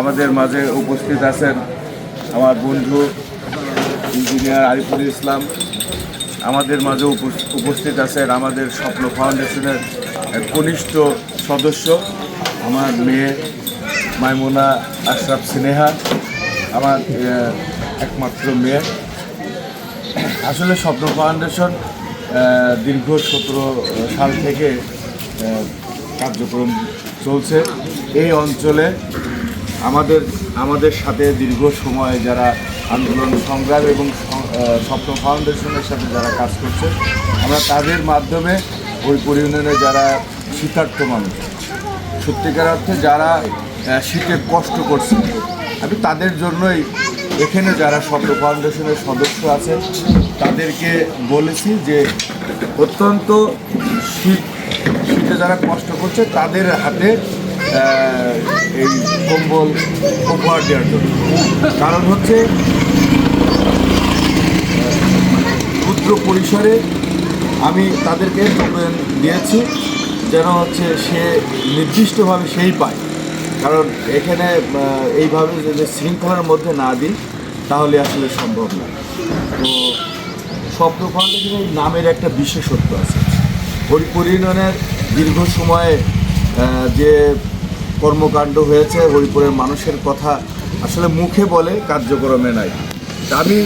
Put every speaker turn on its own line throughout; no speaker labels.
আমাদের মাঝে উপস্থিত আছেন আমার বন্ধু ইঞ্জিনিয়ার আরিফুল ইসলাম। আমাদের মাঝে উপস্থিত আছেন আমাদের স্বপ্ন ফাউন্ডেশনের কনিষ্ঠ সদস্য, আমার মেয়ে মাইমুনা আশরাফ সিনেহা, আমার একমাত্র মেয়ে। আসলে স্বপ্ন ফাউন্ডেশন দীর্ঘ সতেরো সাল থেকে কার্যক্রম চলছে। এই অঞ্চলে আমাদের আমাদের সাথে দীর্ঘ সময় যারা আন্দোলন, সংগ্রাম এবং স্বপ্ন ফাউন্ডেশনের সাথে যারা কাজ করছে, আমরা তাদের মাধ্যমে ওই পরিউনিয়নে যারা শীতার্থ মানুষ, সত্যিকার অর্থে যারা শীতে কষ্ট করছে, আমি তাদের জন্যই এখানে যারা স্বপ্ন ফাউন্ডেশনের সদস্য আছে, তাদেরকে বলেছি যে অত্যন্ত শীত, শীতে যারা কষ্ট করছে, তাদের হাতে এই কম্বল উপহার দেওয়ার জন্য। কারণ হচ্ছে ক্ষুদ্র পরিসরে আমি তাদেরকে টোকেন দিয়েছি, যেন হচ্ছে সে নির্দিষ্টভাবে সেই পায়। কারণ এখানে এইভাবে যদি শৃঙ্খলার মধ্যে না দিই, তাহলে আসলে সম্ভব না। তো স্বপ্ন ফাউন্ডেশনের নামের একটা বিশেষত্ব আছে। হরিপুর ইউনিয়নের দীর্ঘ সময়ে যে কর্মকাণ্ড হয়েছে, হরিপুরের মানুষের কথা আসলে মুখে বলে, কার্যক্রমে নাই। আমি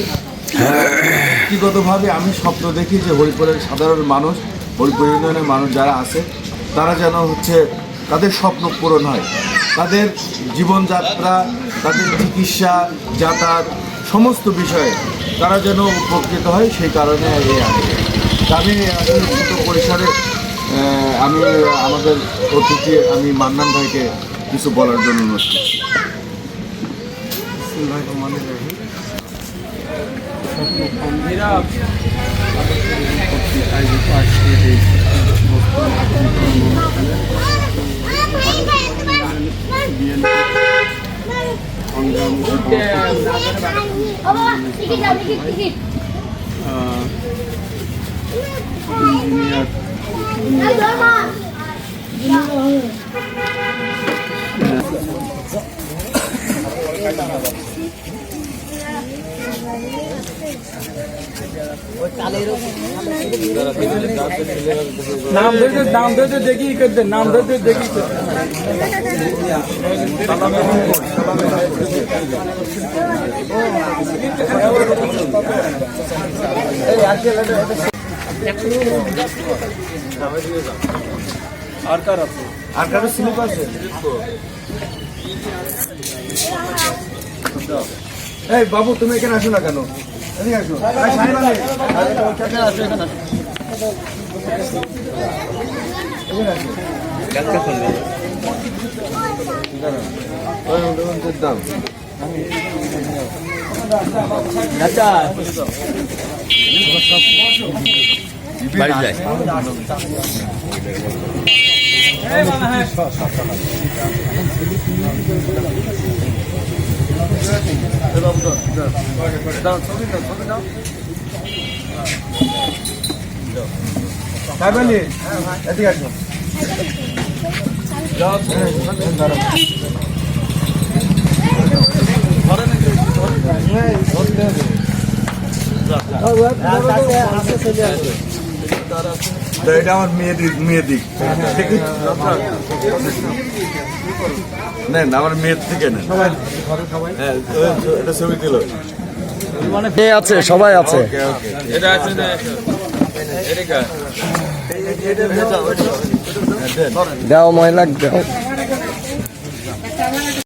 ব্যক্তিগতভাবে আমি স্বপ্ন দেখি যে হরিপুরের সাধারণ মানুষ, হরিপুর ইউনিয়নের মানুষ যারা আছে, তারা যেন হচ্ছে তাদের স্বপ্ন পূরণ হয়। তাদের জীবনযাত্রা, তাদের চিকিৎসা, যাতায়াত সমস্ত বিষয়ে তারা যেন উপকৃত হয়, সেই কারণে এই আমি আসলে পরিসরে আমি আমাদের অতিথি আমি মান্নান ভাইকে কিছু বলার জন্য অনুরোধ করছি।
ইঞ্জিনিয়ার
নাম ধরে নাম ধরে দেখি করতে নাম ধরে দেখি আর কার আছে?
আর কারও স্লিপ আছে এই বাবু তুমি এখানে আসো না কেন? এদিকে আসো। আসো, এখানে আসো। এখানে আসো। দাঁড়াও। ওই, ওই, ওই, ওই, দাও।
বাড়ি যায়
এই বাবু, এটা আমার মেয়ে দিক মেয়ে দিক নেন আমার মেয়ের থেকে নেন হ্যাঁ এটা ছবি দিল
আছে সবাই আছে
এটা
দাও ময়লা দাও